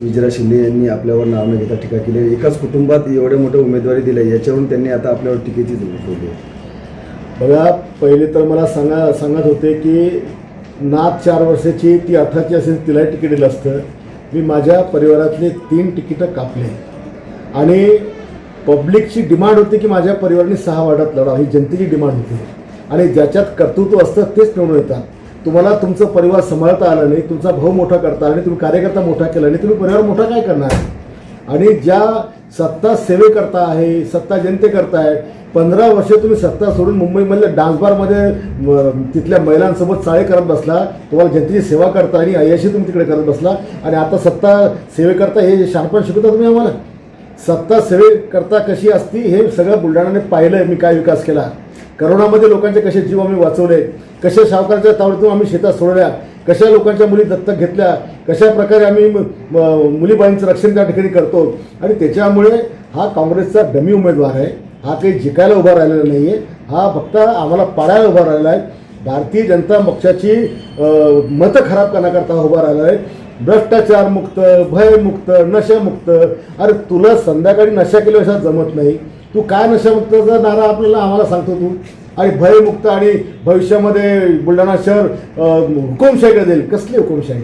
विजरा शिंदे यांनी आपल्यावर नाव न घेता टीका केली आहे. एकाच कुटुंबात एवढे मोठे उमेदवारी दिली याच्यावरून त्यांनी आता आपल्यावर टीकेची ठेवली बघा पहिले तर मला सांगा सांगत होते की नात चार वर्षाची ती अठराची असेल तिलाही तिकीट दिलं असतं. मी माझ्या परिवारातले तीन तिकीटं कापले आणि पब्लिकची डिमांड होती की माझ्या परिवाराने सहा वार्डात लढा ही जनतेची डिमांड होती. आणि ज्याच्यात कर्तृत्व असतं तेच निवडून येतात तुम्हाला तुमचं परिवार सांभाळता आलं नाही तुमचा भाऊ मोठा करता आला नाही तुम्ही कार्यकर्ता मोठा केला नाही तुम्ही परिवार मोठा काय करणार? आणि ज्या सत्ता सेवेकरता आहे सत्ता जनतेकरता आहे पंधरा वर्ष तुम्ही सत्ता सोडून मुंबईमधल्या डान्सबारमध्ये म, तिथल्या महिलांसोबत चाळे करत बसला तुम्हाला जनतेची सेवा करता आणि अय्याशी तुम्ही तिकडे करत बसला आणि आता सत्ता सेवेकरता हे शाणपण शिकवता तुम्ही आम्हाला? सत्ता सेवेकरता कशी असती हे सगळं बुलढाण्याने पाहिलं मी काय विकास केला. करोनामध्ये लोकांचे कसे जीव आम्ही वाचवले कशा सावकाराच्या तावडीतून आम्ही शेतात सोडल्या कशा लोकांच्या मुली दत्तक घेतल्या कशा प्रकारे आम्ही म- मुलीबाईंचं रक्षण त्या ठिकाणी करतो. आणि त्याच्यामुळे हा काँग्रेसचा डमी उमेदवार आहे हा काही जिकायला उभा राहिलेला नाही आहे हा फक्त आम्हाला पाडायला उभा राहिला आहे. भारतीय जनता पक्षाची मतं खराब करण्याकरता उभा राहिला आहे. भ्रष्टाचार मुक्त भयमुक्त नशामुक्त. अरे तुला संध्याकाळी नशा केल्याशिवाय जमत नाही. तू काय नशामुक्तचा नारा आपल्याला आम्हाला सांगतो तू? आणि भयमुक्त आणि भविष्यामध्ये बुलढाणा शहर हुकुमशाहीकडे देईल कसली हुकुमशाही?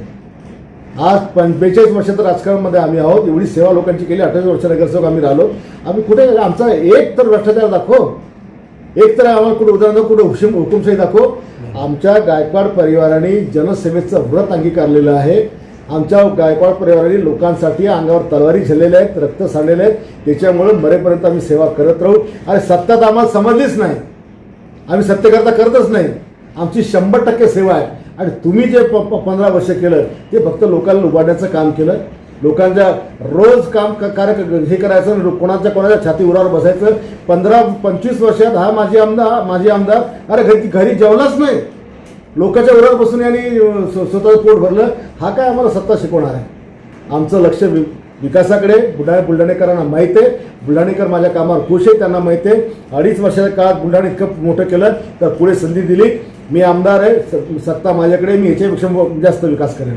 आज पण बेचाळीस वर्षाचं राजकारणामध्ये आम्ही आहोत. एवढी सेवा लोकांची केली. अठ्ठावीस वर्ष नगरसेवक आम्ही राहिलो. आम्ही कुठे आमचा एक तर भ्रष्टाचार दाखव. एक तर आम्हाला कुठे उदाहरण कुठे हुशीम हुकुमशाही दाखव. आमच्या गायकवाड परिवाराने जनसेवेचं व्रत अंगीकारलेलं आहे. आमच्या गायकवाड परिवाराने लोकांसाठी अंगावर तलवारी झालेल्या आहेत रक्त सांडलेले आहेत. त्याच्यामुळे मरेपर्यंत आम्ही सेवा करत राहू. आणि सत्ता तर आम्हाला समजलीच नाही. आम्ही सत्यकर्ता करतच नाही. आमची शंभर टक्के सेवा आहे. आणि तुम्ही जे प प- पंधरा वर्ष केलं ते फक्त लोकांना उभारण्याचं काम केलं. लोकांच्या रोज काम क- कार्य हे करायचं आणि कोणाच्या कोणाच्या छाती उरावर बसायचं. पंधरा पंचवीस वर्षात हा माझी आमदार माझी आमदार अरे घरी घरी जेवलाच नाही. लोकांच्या वरात बसून यांनी स्वतःचं पोट भरलं. हा काय आम्हाला सत्ता शिकवणार आहे? आमचं लक्ष वि विकासाकडे बुलढाणा बुलढाणेकरांना माहीत आहे. बुलढाणेकर माझ्या कामावर खुश आहे त्यांना माहीत आहे. अडीच वर्षाच्या काळात बुलढाणा इतकं मोठं केलं तर पुढे संधी दिली. मी आमदार आहे स- सत्ता माझ्याकडे मी ह्याच्यापेक्षा जास्त विकास करेन.